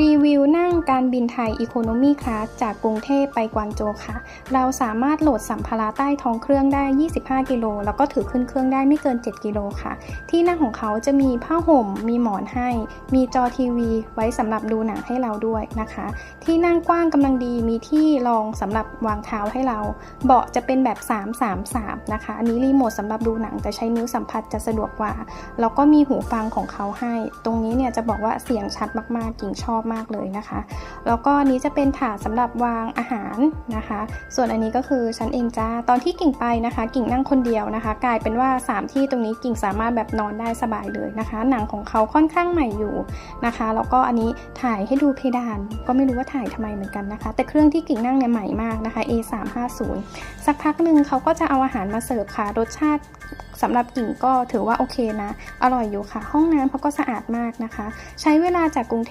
รีวิวนั่งการบินไทยอีโคโนมีคลาสจากกรุงเทพไปกวางโจวค่ะ เราสามารถโหลดสัมภาระใต้ท้องเครื่องได้ 25 กิโล แล้วก็ถือขึ้นเครื่องได้ไม่เกิน 7 กิโลค่ะ ที่นั่งของเขาจะมีผ้าห่ม มีหมอนให้ มีจอทีวี ไว้สำหรับดูหนังให้เราด้วยนะคะ ที่นั่งกว้างกำลังดี มีที่รองสำหรับวางเท้าให้เรา เบาะจะเป็นแบบ 333 นะคะ อันนี้รีโมทสำหรับดูหนังแต่ใช้นิ้วสัมผัสจะสะดวกกว่า แล้วก็มีหูฟังของเขาให้ ตรงนี้เนี่ยจะบอกว่าเสียงชัดมากๆกิ่งชอบมากเลยนะคะ แล้วก็นี้จะเป็นถาดสำหรับวางอาหารนะคะ ส่วนอันนี้ก็คือฉันเองจ้าตอนที่กิ่งไปนะคะ กิ่งนั่งคนเดียวนะคะ กลายเป็นว่า 3 ที่ตรงนี้กิ่งสามารถแบบนอนได้สบายเลยนะคะ หนังของเขาค่อนข้างใหม่อยู่นะคะ แล้วก็อันนี้ถ่ายให้ดูเพดาน ก็ไม่รู้ว่าถ่ายทำไมเหมือนกันนะคะ แต่เครื่องที่กิ่งนั่งเนี่ยใหม่มากนะคะ A350 สักพักหนึ่งเขาก็จะเอาอาหารมาเสิร์ฟค่ะรสชาติสำหรับกิ่งก็ถือว่าโอเคนะ อร่อยอยู่ค่ะ ห้องน้ำเขาก็สะอาดมากนะคะ ใช้เวลาจากกรุงเทพ